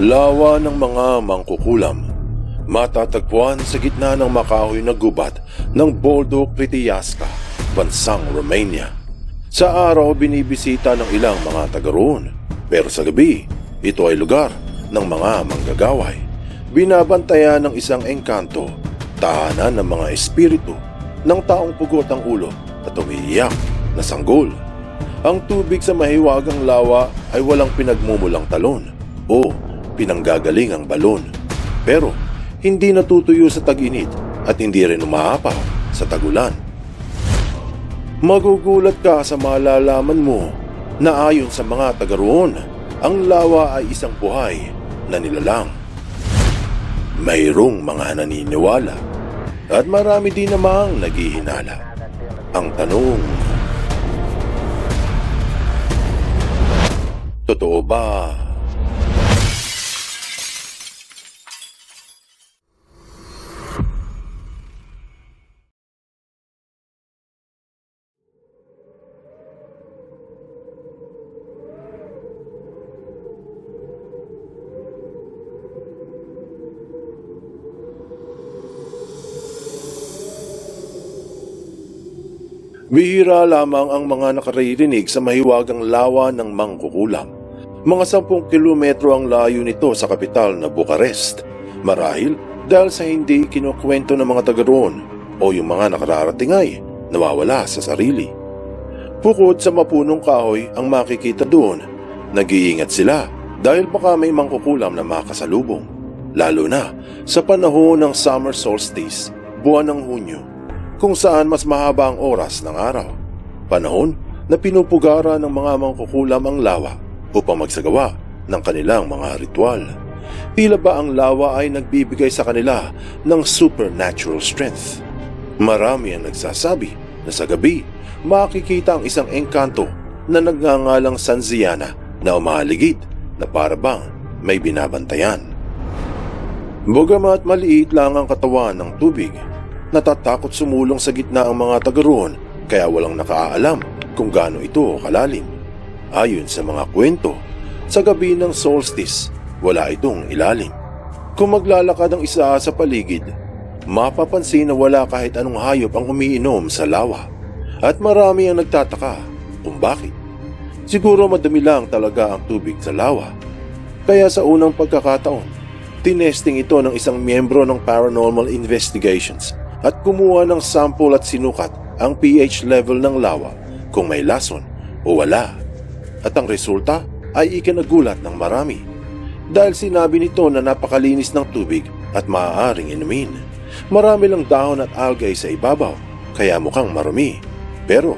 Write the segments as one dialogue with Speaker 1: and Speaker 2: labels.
Speaker 1: Lawa ng mga mangkukulam. Matatagpuan sa gitna ng makahoy na gubat ng Boldo Critiasca, bansang Romania. Sa araw binibisita ng ilang mga taga roon, pero sa gabi, ito ay lugar ng mga manggagaway. Binabantayan ng isang engkanto, tahanan ng mga espiritu, ng taong pugot ang ulo at umiiyak na sanggol. Ang tubig sa mahiwagang lawa ay walang pinagmumulang talon o pinanggagaling ang balon. Pero hindi natutuyo sa tag-init at hindi rin umaapaw sa tagulan. Magugulat ka sa malalaman mo na ayon sa mga taga roon, ang lawa ay isang buhay na nilalang. Mayroong mga naniniwala at marami din namang naghihinala. Ang tanong, Totoo ba? Bihira lamang ang mga nakaririnig sa mahiwagang lawa ng mangkukulam. Mga sampung kilometro ang layo nito sa kapital na Bucharest. Marahil dahil sa hindi kinukwento ng mga taga roon o yung mga nakararating ay nawawala sa sarili. Bukod sa mapunong kahoy ang makikita doon, nag-iingat sila dahil baka may mangkukulam na makasalubong. Lalo na sa panahon ng summer solstice, buwan ng Hunyo, kung saan mas mahaba ang oras ng araw. Panahon na pinupugara ng mga mangkukulam ang lawa upang magsagawa ng kanilang mga ritual. Tila ba ang lawa ay nagbibigay sa kanila ng supernatural strength? Marami ang nagsasabi na sa gabi makikita ang isang engkanto na nagngangalang Sanziana na umahaligid na para bang may binabantayan. Bagamat maliit lang ang katawan ng tubig, natatakot sumulong sa gitna ang mga taga roon kaya walang nakaalam kung gaano ito kalalim. Ayon sa mga kwento, sa gabi ng solstice, wala itong ilalim. Kung maglalakad ang isa sa paligid, mapapansin na wala kahit anong hayop ang umiinom sa lawa. At marami ang nagtataka kung bakit. Siguro madami lang talaga ang tubig sa lawa. Kaya sa unang pagkakataon, tinesting ito ng isang miyembro ng Paranormal Investigations at kumuha ng sample at sinukat ang pH level ng lawa kung may lason o wala at ang resulta ay ikinagulat ng marami. Dahil sinabi nito na napakalinis ng tubig at maaaring inumin. Marami lang dahon at algae sa ibabaw, kaya mukhang marumi. Pero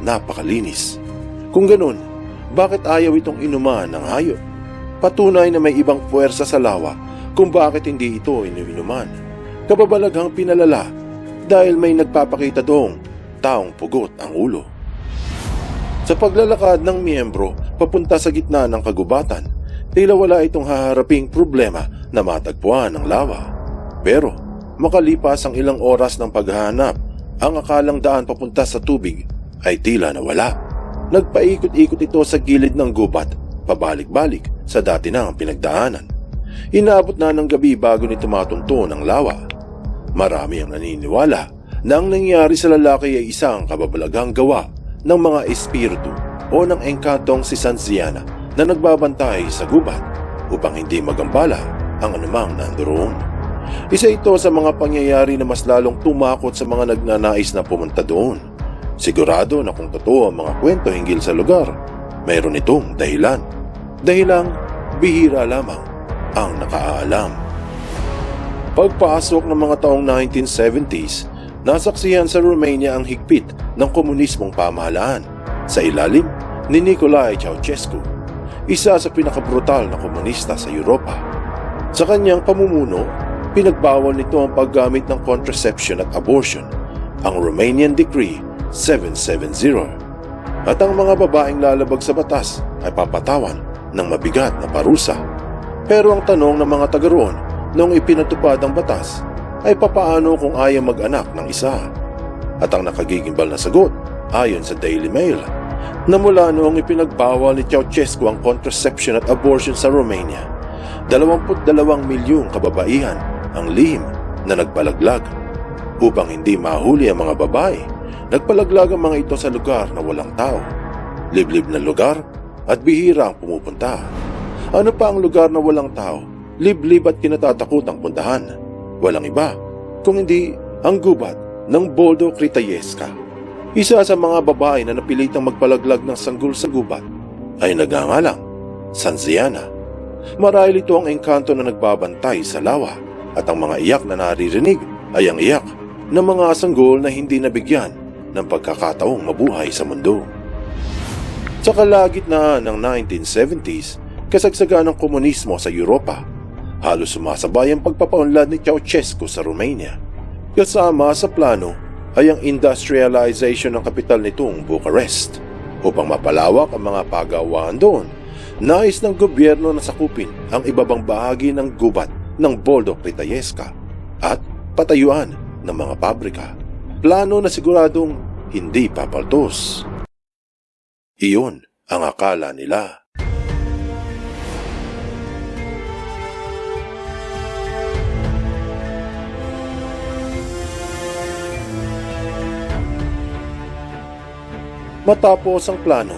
Speaker 1: napakalinis. Kung ganun, bakit ayaw itong inuman ng hayop? Patunay na may ibang puwersa sa lawa kung bakit hindi ito iniinuman. Kababalaghang pinalala dahil may nagpapakita doong taong pugot ang ulo. Sa paglalakad ng miyembro papunta sa gitna ng kagubatan, tila wala itong haharaping problema na matagpuan ng lawa. Pero makalipas ang ilang oras ng paghahanap, ang akalang daan papunta sa tubig ay tila nawala. Nagpaikot-ikot ito sa gilid ng gubat, pabalik-balik sa dati nang pinagdaanan. Inaabot na ng gabi bago nito matunto ng lawa. Marami ang naniniwala na ang nangyari sa lalaki ay isang kababalaghang gawa ng mga espiritu o ng engkantong si Sanziana na nagbabantay sa gubat upang hindi magambala ang anumang nandoon. Isa ito sa mga pangyayari na mas lalong tumakot sa mga nagnanais na pumunta doon. Sigurado na kung totoo ang mga kwento hinggil sa lugar, mayroon itong dahilan. Dahilang bihira lamang ang nakaalam. Pagpasok ng mga taong 1970s, nasaksihan sa Romania ang higpit ng komunismong pamahalaan sa ilalim ni Nicolae Ceausescu, isa sa pinakabrutal na komunista sa Europa. Sa kanyang pamumuno, pinagbawal nito ang paggamit ng contraception at abortion, ang Romanian Decree 770. At ang mga babaeng lalabag sa batas ay papatawan ng mabigat na parusa. Pero ang tanong ng mga taga roon noong ipinatupad ang batas ay papaano kung ayaw mag-anak ng isa? At ang nakagigimbal na sagot, ayon sa Daily Mail, na mula noong ipinagbawal ni Ceausescu ang contraception at abortion sa Romania, 22 milyong kababaihan ang lihim na nagpalaglag. Upang hindi mahuli ang mga babae, nagpalaglag ang mga ito sa lugar na walang tao. Liblib na lugar at bihira ang pumupunta. Ano pa ang lugar na walang tao? Liblib at kinatatakutang puntahan. Walang iba, kung hindi ang gubat ng Boldo Critayeska. Isa sa mga babae na napilitang magpalaglag ng sanggol sa gubat ay nagangalang Sanziana. Marahil ito ang engkanto na nagbabantay sa lawa at ang mga iyak na naririnig ay ang iyak ng mga sanggol na hindi nabigyan ng pagkakataong mabuhay sa mundo. Sa kalagitnaan ng 1970s, kasagsagan ng komunismo sa Europa, halos sumasabay ang pagpapaunlad ni Ceausescu sa Romania. Kasama sa plano ay ang industrialization ng kapital nitong Bucharest. Upang mapalawak ang mga pagawaan doon, nais ng gobyerno na sakupin ang ibabang bahagi ng gubat ng Boldo Critayeska at patayuan ng mga pabrika. Plano na siguradong hindi papaltos. Iyon ang akala nila. Matapos ang plano,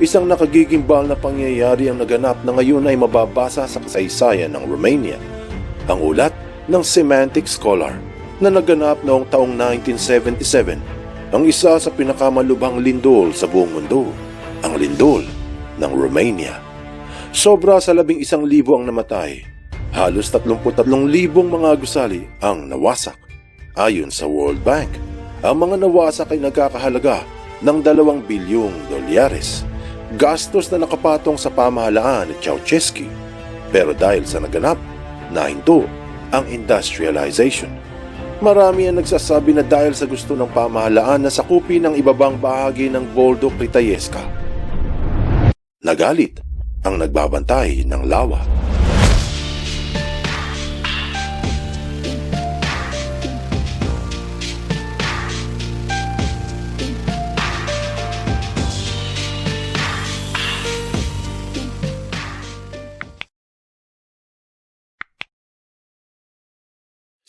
Speaker 1: isang nakagigimbal na pangyayari ang naganap na ngayon ay mababasa sa kasaysayan ng Romania. Ang ulat ng Semantic Scholar na naganap noong taong 1977 ang isa sa pinakamalubhang lindol sa buong mundo, ang lindol ng Romania. Sobra sa labing isang libo ang namatay, halos 33 libong mga gusali ang nawasak. Ayon sa World Bank, ang mga nawasak ay nagkakahalaga ng 2 bilyong dolyares. Gastos na nakapatong sa pamahalaan ni Ceausescu. Pero dahil sa naganap, nahinto ang industrialization. Marami ang nagsasabi na dahil sa gusto ng pamahalaan na sakupin ang ibabang bahagi ng Boldo Critayeska. Nagalit ang nagbabantay ng lawa.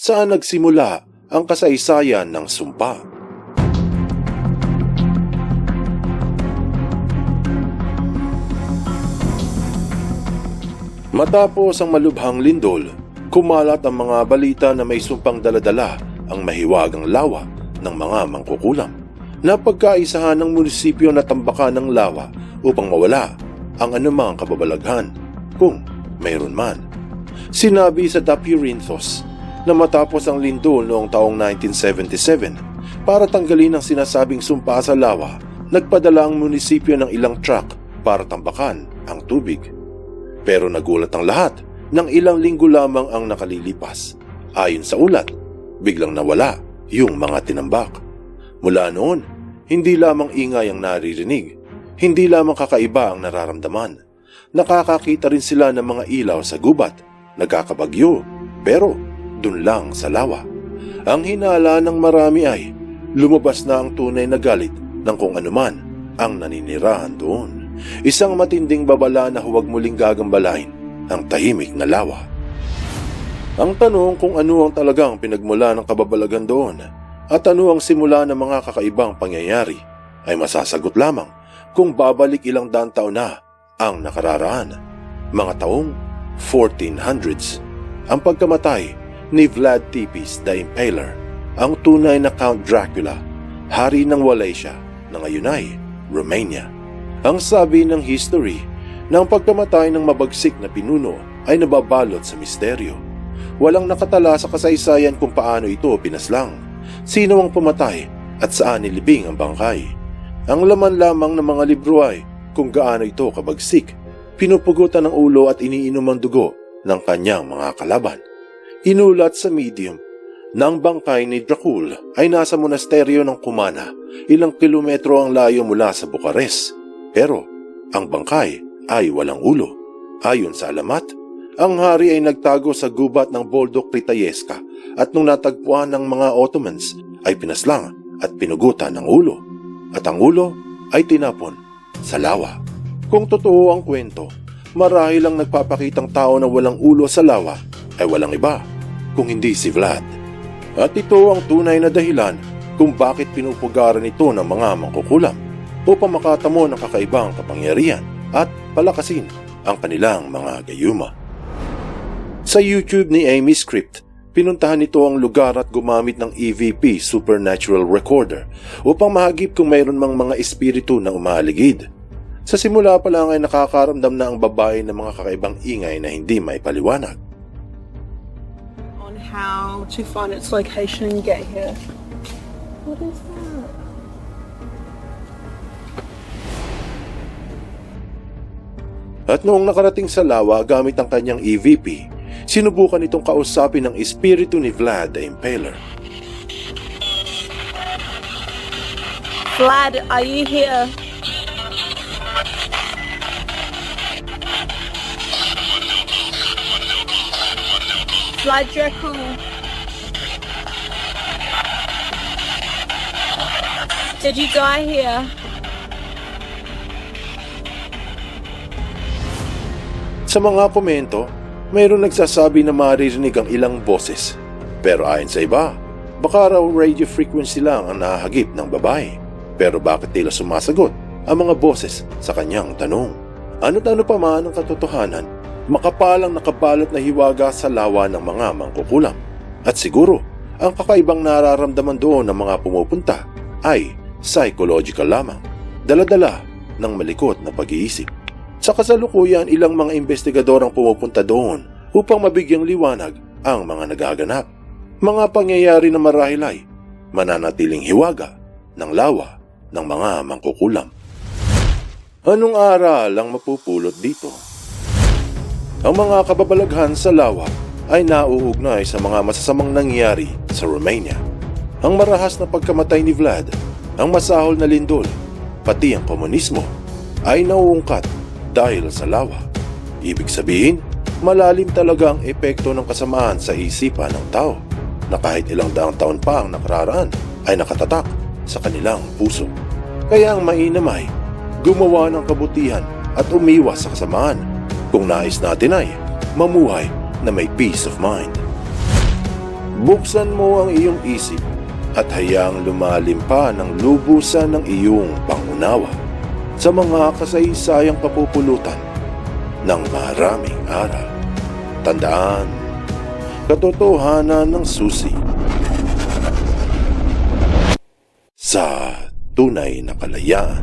Speaker 1: Saan nagsimula ang kasaysayan ng sumpa? Matapos ang malubhang lindol, kumalat ang mga balita na may sumpang daladala ang mahiwagang lawa ng mga mangkukulam. Napagkaisahan ng munisipyo na tambakan ng lawa upang mawala ang anumang kababalaghan kung mayroon man. Sinabi sa Dapirinthos na matapos ang lindol noong taong 1977 para tanggalin ang sinasabing sumpa sa lawa, nagpadala ang munisipyo ng ilang truck para tambakan ang tubig. Pero nagulat ang lahat nang ilang linggo lamang ang nakalilipas. Ayon sa ulat, biglang nawala yung mga tinambak. Mula noon, hindi lamang ingay ang naririnig, hindi lamang kakaiba ang nararamdaman. Nakakakita rin sila ng mga ilaw sa gubat, nagkakabagyo, pero dun lang sa lawa. Ang hinala ng marami ay lumabas na ang tunay na galit ng kung anuman ang naninirahan doon. Isang matinding babala na huwag muling gagambalain ang tahimik na lawa. Ang tanong kung ano ang talagang pinagmula ng kababalagan doon at ano ang simula ng mga kakaibang pangyayari ay masasagot lamang kung babalik ilang daan taon na ang nakararaan. Mga taong 1400s. Ang pagkamatay ni Vlad Tepes the Impaler, ang tunay na Count Dracula, hari ng Wallachia na ngayon ay Romania. Ang sabi ng history na ang pagkamatay ng mabagsik na pinuno ay nababalot sa misteryo. Walang nakatala sa kasaysayan kung paano ito pinaslang, sino ang pumatay at saan nilibing ang bangkay. Ang laman lamang ng mga libro ay kung gaano ito kabagsik, pinupugutan ng ulo at iniinom ang dugo ng kanyang mga kalaban. Inulat sa medium na ang bangkay ni Dracul ay nasa monasteryo ng Kumana, ilang kilometro ang layo mula sa Bukares. Pero ang bangkay ay walang ulo. Ayon sa alamat, ang hari ay nagtago sa gubat ng Boldo Critayeska at nung natagpuan ng mga Ottomans ay pinaslang at pinugutan ng ulo. At ang ulo ay tinapon sa lawa. Kung totoo ang kwento, marahil ang nagpapakitang tao na walang ulo sa lawa ay walang iba kung hindi si Vlad. At ito ang tunay na dahilan kung bakit pinupugaran ito ng mga mangkukulam upang makatamo ng kakaibang kapangyarihan at palakasin ang kanilang mga gayuma. Sa YouTube ni Amy Script, pinuntahan nito ang lugar at gumamit ng EVP Supernatural Recorder upang mahagip kung mayroon mang mga espiritu na umaligid. Sa simula pa lang ay nakakaramdam na ang babae ng mga kakaibang ingay na hindi may paliwanag.
Speaker 2: How to find its location and get here. What is that?
Speaker 1: At noong nakarating sa lawa gamit ang kanyang EVP, sinubukan itong kausapin ng espiritu ni Vlad the Impaler.
Speaker 2: Vlad, are you here? Vlad Dracul. Did you die here?
Speaker 1: Sa mga komento, mayroon nagsasabi na maririnig ang ilang boses. Pero ayon sa iba, baka raw radio frequency lang ang nahagip ng babae. Pero bakit tila sumasagot ang mga boses sa kanyang tanong? Ano't ano pa man ang katotohanan, makapalang nakabalot na hiwaga sa lawa ng mga mangkukulam. At siguro, ang kakaibang nararamdaman doon ng mga pumupunta ay psychological lamang, daladala ng malikot na pag-iisip. Sa kasalukuyan, ilang mga investigador ang pumupunta doon upang mabigyang liwanag ang mga nagaganap. Mga pangyayari na marahil ay mananatiling hiwaga ng lawa ng mga mangkukulam. Anong aral ang mapupulot dito? Ang mga kababalaghan sa lawa ay nauugnay sa mga masasamang nangyari sa Romania. Ang marahas na pagkamatay ni Vlad, ang masahol na lindol, pati ang komunismo ay nauungkat dahil sa lawa. Ibig sabihin, malalim talaga ang epekto ng kasamaan sa isipan ng tao na kahit ilang daang taon pa ang nakararaan ay nakatatak sa kanilang puso. Kaya ang mainam ay gumawa ng kabutihan at umiwas sa kasamaan kung nais natin ay mamuhay na may peace of mind. Buksan mo ang iyong isip at hayaang lumalim pa ng lubusan ng iyong pangunawa sa mga kasaysayang kapupulutan ng maraming aral. Tandaan, katotohanan ng susi sa tunay na kalayaan.